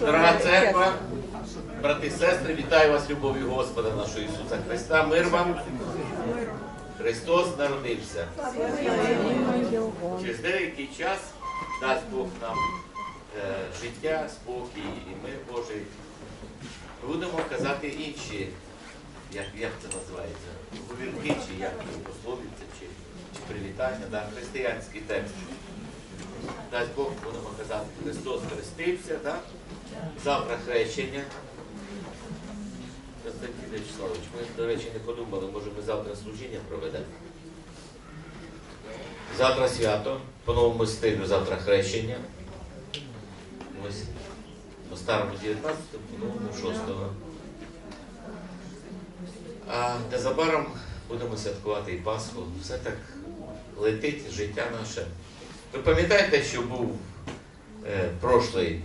Дорога церква, брати і сестри, вітаю вас любов'ю Господа нашого Ісуса Христа. Мир вам. Христос народився. Через деякий час дасть Бог нам е, життя, спокій і мир Божий. Будемо казати інші, як, як це називається, говірки, чи як пословиця, чи, чи привітання, да, християнський текст. Дасть Бог, будемо казати, Христос хрестився, да? завтра хрещення. Константин Вячеславович, ми, до речі, не подумали, може ми завтра служіння проведемо. Завтра свято, по новому стилю завтра хрещення. По старому 19, по новому 6. А незабаром будемо святкувати і Пасху. Все так летить життя наше. Ви пам'ятаєте, що був е, прошлий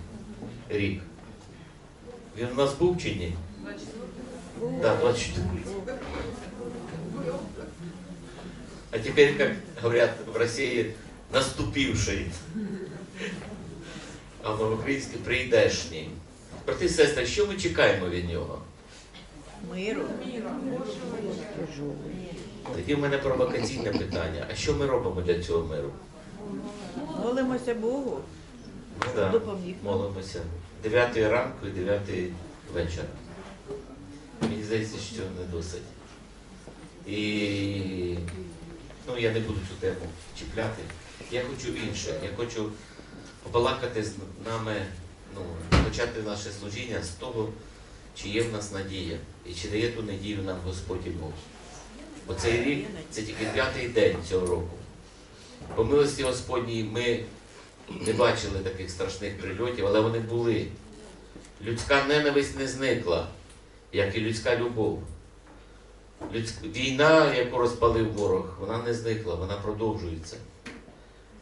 рік? Він у нас був чи ні? Да, 24. А теперь, как говорят в России, наступивший. А в українській прийдешній. Брати і сестри, що ми чекаємо від нього? Миру. Тоді в мене провокаційне питання. А що ми робимо для цього миру? Молимося Богу. Да, Допоміг. молимося. 9 ранку і 9 вечора. Мені здається, що не досить. І ну, я не буду цю тему чіпляти. Я хочу інше. Я хочу побалакати з нами, ну, почати наше служіння з того, чи є в нас надія, і чи дає ту надію нам Господь і Бог. Бо цей рік це тільки п'ятий день цього року. По милості Господній ми не бачили таких страшних прильотів, але вони були. Людська ненависть не зникла, як і людська любов. Війна, яку розпалив ворог, вона не зникла, вона продовжується.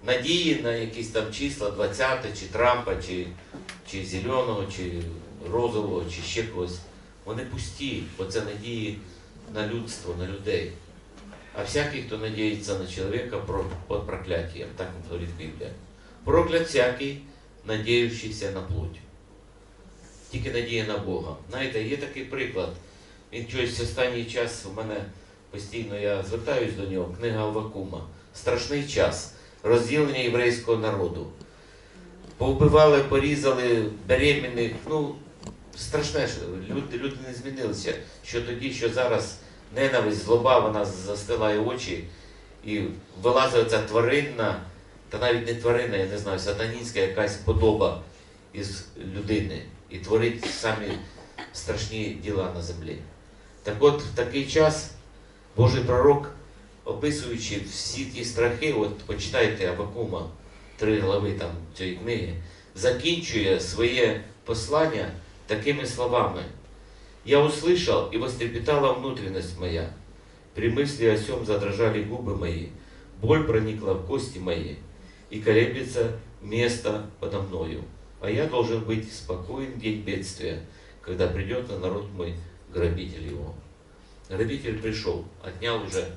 Надії на якісь там числа 20 чи Трампа, чи, чи зеленого, чи розового, чи ще когось, вони пусті, бо це надії на людство, на людей. А всякий, хто надіється на чоловіка, под прокляттям, так говорить Біблія. Проклят всякий, надіючийся на плоть. Тільки надія на Бога. Знаєте, є такий приклад. Він чогось останній час у мене постійно я звертаюсь до нього, книга Авакума. Страшний час розділення єврейського народу. Повбивали, порізали беременних. Ну, страшне люди, люди не змінилися. Що тоді, що зараз ненависть, злоба, вона застилає очі і вилазить ця тваринна, та навіть не тварина, я не знаю, сатанінська якась подоба із людини і творить самі страшні діла на землі. Так от в такий час Божий пророк, описуючи всі ті страхи, от почитайте Абакума, три глави там цієї книги, закінчує своє послання такими словами. Я услышал, и вострепетала внутренность моя. При мысли о сем задрожали губы мои, боль проникла в кости мои, и колеблется место подо мною. А я должен быть спокоен в день бедствия, когда придет на народ мой грабитель его. Грабитель пришел, отнял уже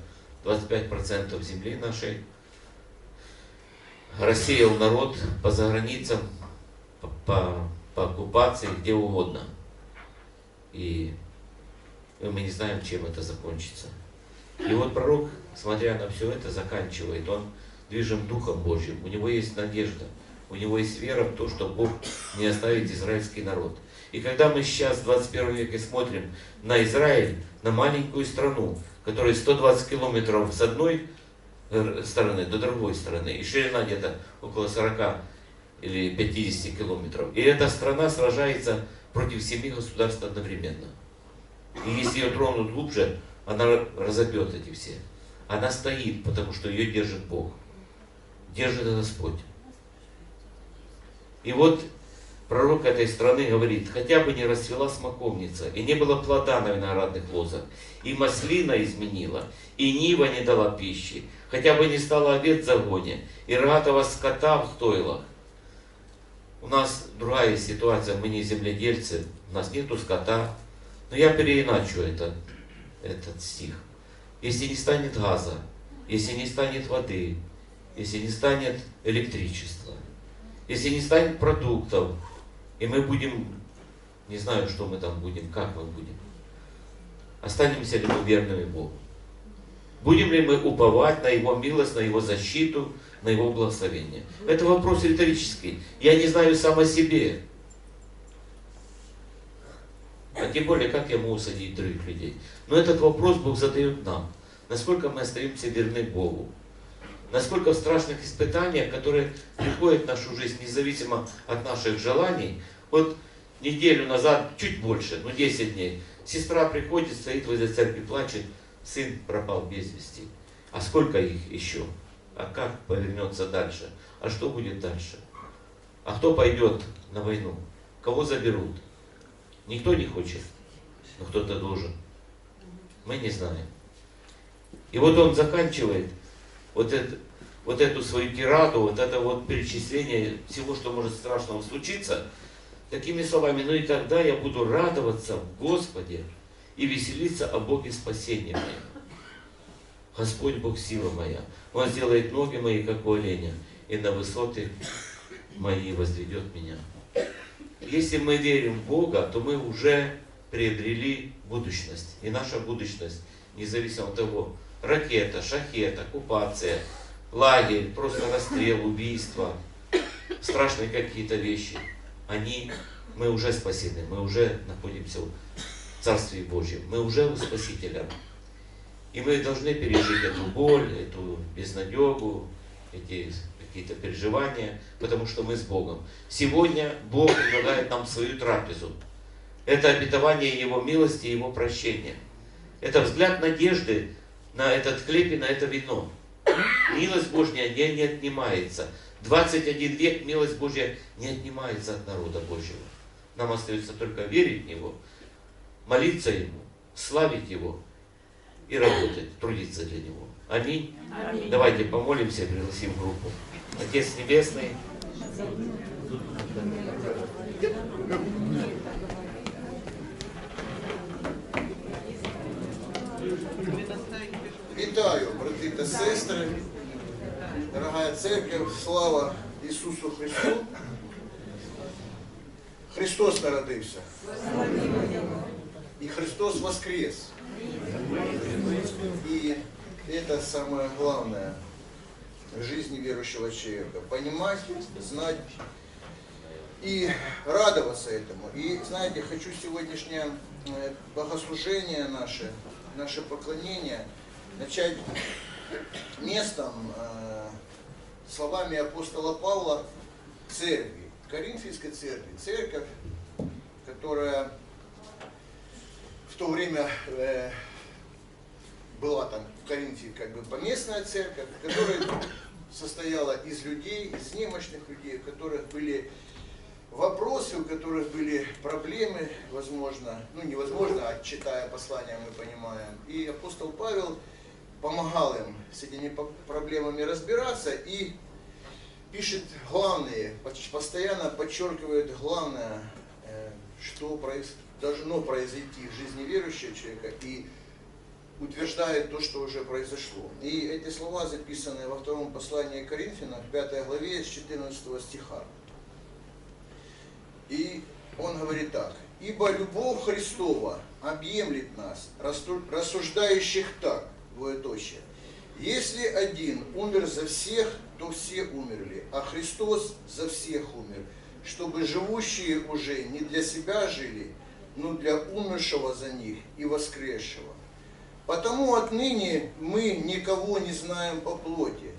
25% земли нашей, рассеял народ по заграницам, по, по, оккупации, где угодно. И мы не знаем, чем это закончится. И вот пророк, смотря на все это, заканчивает. Он движим Духом Божьим. У него есть надежда. У него есть вера в то, что Бог не оставит израильский народ. И когда мы сейчас, в 21 веке, смотрим на Израиль, на маленькую страну, которая 120 километров с одной э, стороны до другой стороны, и ширина где-то около 40 или 50 километров. И эта страна сражается против семи государств одновременно. И если ее тронут глубже, она разобьет эти все. Она стоит, потому что ее держит Бог. Держит Господь. И вот пророк этой страны говорит, хотя бы не расцвела смоковница, и не было плода на виноградных лозах, и маслина изменила, и нива не дала пищи, хотя бы не стало овец в загоне, и рогатого скота в стойлах. У нас другая ситуация, мы не земледельцы, у нас нету скота, но я переиначу это, этот стих. Если не станет газа, если не станет воды, если не станет электричества, если не станет продуктов, и мы будем, не знаю, что мы там будем, как мы будем, останемся ли мы верными Богу? Будем ли мы уповать на Его милость, на Его защиту, на Его благословение? Это вопрос риторический. Я не знаю сам о себе. А тем более, как я могу судить других людей? Но этот вопрос Бог задает нам. Насколько мы остаемся верны Богу? Насколько в страшных испытаниях, которые приходят в нашу жизнь, независимо от наших желаний, вот неделю назад, чуть больше, ну 10 дней, сестра приходит, стоит возле церкви, плачет, сын пропал без вести. А сколько их еще? А как повернется дальше? А что будет дальше? А кто пойдет на войну? Кого заберут? Никто не хочет, но кто-то должен. Мы не знаем. И вот он заканчивает вот, это, вот эту свою тираду, вот это вот перечисление всего, что может страшного случиться, такими словами, ну и тогда я буду радоваться в Господе и веселиться о Боге спасения моего. Господь Бог сила моя, Он сделает ноги мои, как у оленя, и на высоты мои возведет меня. Если мы верим в Бога, то мы уже приобрели будущность. И наша будущность, независимо от того, ракета, шахет, оккупация, лагерь, просто расстрел, убийство, страшные какие-то вещи, они, мы уже спасены, мы уже находимся Царстве Божьем, мы уже у Спасителя. И мы должны пережить эту боль, эту безнадегу, эти какие-то переживания, потому что мы с Богом. Сегодня Бог предлагает нам свою трапезу. Это обетование Его милости и Его прощения. Это взгляд надежды на этот хлеб и на это вино. Милость Божья не, не отнимается. 21 век милость Божья не отнимается от народа Божьего. Нам остается только верить в Него, молиться Ему, славить Его и работать, трудиться для Него. Аминь. Аминь. Давайте помолимся и пригласим группу. Отец Небесный, Вітаю, брати та сестри, дорогая церковь, слава Ісусу Христу. Христос народився. И Христос воскрес. И это самое главное в жизни верующего человека. Понимать, знать и радоваться этому. И знаете, хочу сегодняшнее э, богослужение наше, наше поклонение начать местом, э, словами апостола Павла, церкви, Коринфянской церкви. Церковь, которая в то время э, была там в Коринфе как бы поместная церковь, которая состояла из людей, из немощных людей, у которых были вопросы, у которых были проблемы, возможно, ну невозможно, а читая послания мы понимаем. И апостол Павел помогал им с этими проблемами разбираться и пишет главные, постоянно подчеркивает главное, э, что произ- должно произойти в жизни верующего человека и утверждает то, что уже произошло. И эти слова записаны во втором послании Коринфянам, в 5 главе, с 14 стиха. И он говорит так. «Ибо любовь Христова объемлет нас, рассу- рассуждающих так, двоеточие. Если один умер за всех, то все умерли, а Христос за всех умер, чтобы живущие уже не для себя жили, но для умершего за них и воскресшего. Потому отныне мы никого не знаем по плоти.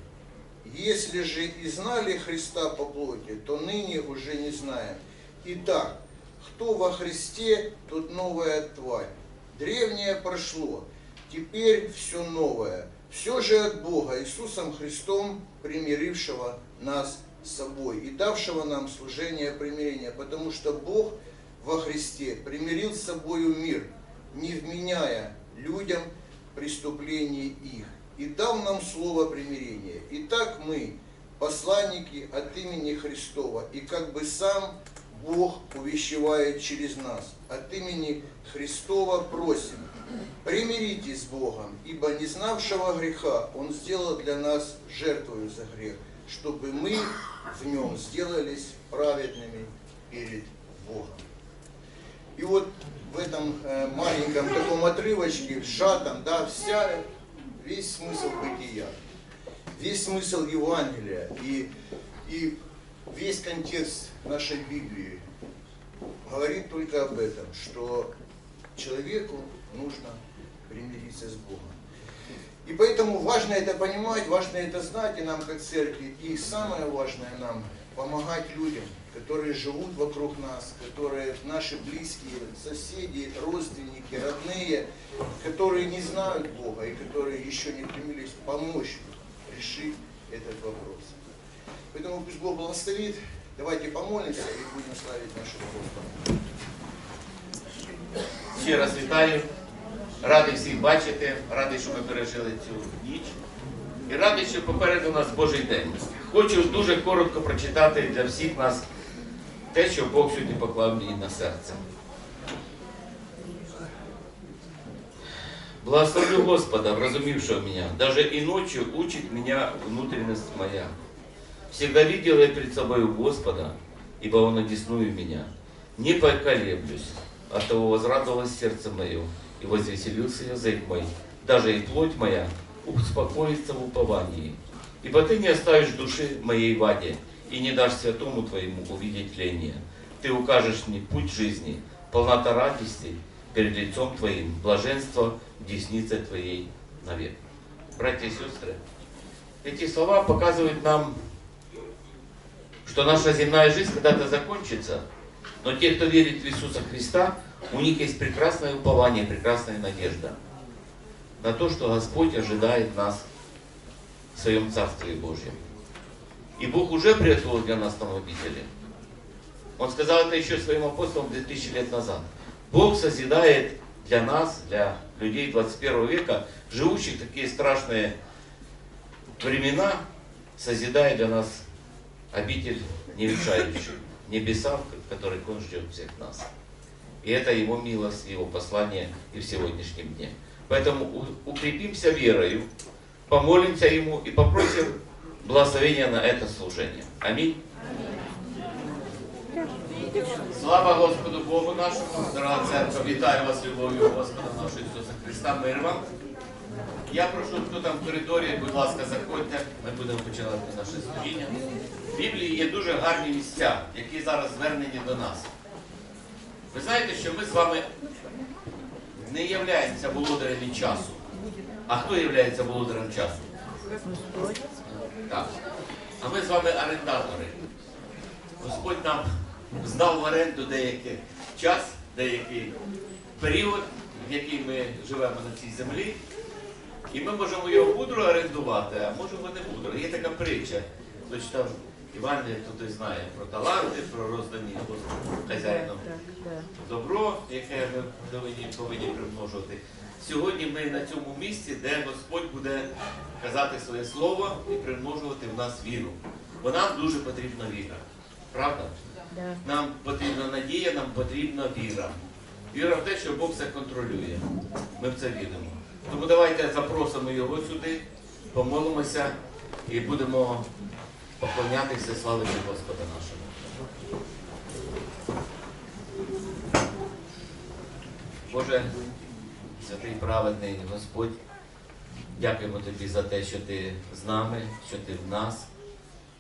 Если же и знали Христа по плоти, то ныне уже не знаем. Итак, кто во Христе, тот новая тварь. Древнее прошло, теперь все новое. Все же от Бога, Иисусом Христом, примирившего нас с собой и давшего нам служение примирения, потому что Бог во Христе примирил с собою мир, не вменяя людям преступлений их, и дал нам слово примирения. Итак, мы, посланники от имени Христова, и как бы сам Бог увещевает через нас. От имени Христова просим, примиритесь с Богом, ибо не знавшего греха Он сделал для нас жертвою за грех, чтобы мы в нем сделались праведными перед Богом. И вот в этом э, маленьком таком отрывочке, сжатом, да, вся, весь смысл бытия, весь смысл Евангелия и, и весь контекст нашей Библии говорит только об этом, что человеку нужно примириться с Богом. И поэтому важно это понимать, важно это знать и нам как церкви. И самое важное нам помогать людям, которые живут вокруг нас, которые наши близкие, соседи, родственники, родные, которые не знают Бога и которые еще не примирились, помочь решить этот вопрос. Поэтому пусть Бог благословит. Давайте помолимся и будем славить нашего Господа. Ще раз вітаю. Радий всіх бачити, радий, що ми пережили цю ніч. І радий, що попереду нас Божий день. Хочу дуже коротко прочитати для всіх нас те, що Бог сьогодні поклав мені на серце. Благословлю Господа, вразумившего меня, даже и ночью учит меня внутренность моя. Всегда видел я перед собой Господа, ибо Он одесную меня. Не поколеблюсь, от того возрадовалось сердце мое, и возвеселился язык мой. Даже и плоть моя успокоится в уповании. Ибо Ты не оставишь души моей в аде, и не дашь святому Твоему увидеть тление. Ты укажешь мне путь жизни, полнота радости перед лицом Твоим, блаженство в деснице Твоей навек. Братья и сестры, эти слова показывают нам, что наша земная жизнь когда-то закончится, но те, кто верит в Иисуса Христа, у них есть прекрасное упование, прекрасная надежда на то, что Господь ожидает нас в Своем Царстве Божьем. И Бог уже приготовил для нас там обители. Он сказал это еще своим апостолам 2000 лет назад. Бог созидает для нас, для людей 21 века, живущих такие страшные времена, созидает для нас обитель нерешающую, небеса, в которых Он ждет всех нас. И это Его милость, Его послание и в сегодняшнем дне. Поэтому укрепимся верою, помолимся Ему и попросим благословения на это служение. Аминь. Слава Господу Богу нашому, дорога церква, вітаю вас любов'ю Господа нашого Ісуса Христа, мир вам. Я прошу, хто там в коридорі, будь ласка, заходьте, ми будемо починати наше служіння. В Біблії є дуже гарні місця, які зараз звернені до нас. Ви знаєте, що ми з вами не являємося володарями часу. А хто є володарем часу? Так. А ми з вами орендатори. Господь нам здав в оренду деякий час, деякий період, в який ми живемо на цій землі. І ми можемо його мудро орендувати, а можемо не мудро. Є така притча. Хто читав Івангелія, то той знає про таланти, про роздані хазяїном добро, яке ми повинні примножувати. Сьогодні ми на цьому місці, де Господь буде казати своє слово і примножувати в нас віру. Бо нам дуже потрібна віра. Правда? Да. Нам потрібна надія, нам потрібна віра. Віра в те, що Бог все контролює. Ми в це віримо. Тому давайте запросимо його сюди, помолимося і будемо поклонятися славити Господа нашого. Боже, святий праведний Господь, дякуємо Тобі за те, що Ти з нами, що Ти в нас,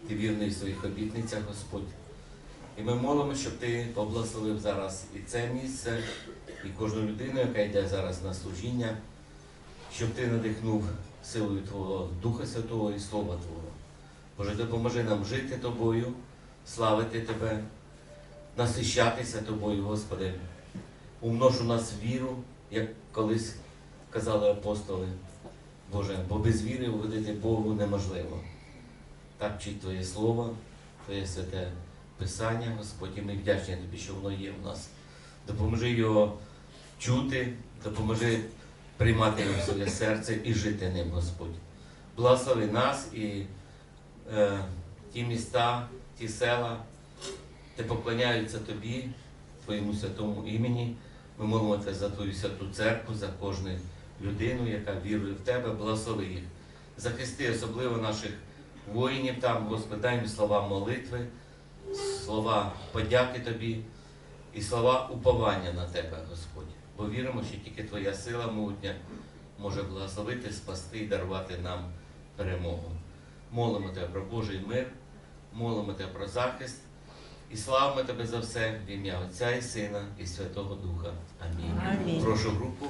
Ти вірний в своїх обітницях, Господь. І ми молимо, щоб Ти поблагословив зараз і це місце, і кожну людину, яка йде зараз на служіння, щоб Ти надихнув силою Твого Духа Святого і Слова Твого. Боже, допоможи нам жити Тобою, славити Тебе, насищатися Тобою, Господи. Умнож у нас віру, як колись казали апостоли. Боже, бо без віри угодити Богу неможливо. Так вчить Твоє Слово, Твоє святе Писання, Господь, і ми вдячні Тобі, що воно є в нас. Допоможи його чути, допоможи приймати його в своє серце і жити ним, Господь. Благослови нас і е, ті міста, ті села, де поклоняються Тобі, Твоєму святому імені. Ми молимо Тебе за Твою святу церкву, за кожну людину, яка вірує в Тебе, благослови їх. Захисти особливо наших воїнів там, Господи, дай їм слова молитви, слова подяки Тобі і слова уповання на Тебе, Господь. Бо віримо, що тільки Твоя сила могутня може благословити, спасти і дарувати нам перемогу. Молимо Тебе про Божий мир, молимо Тебе про захист і славимо Тебе за все в ім'я Отця і Сина і Святого Духа. Амінь. Амінь. Прошу групу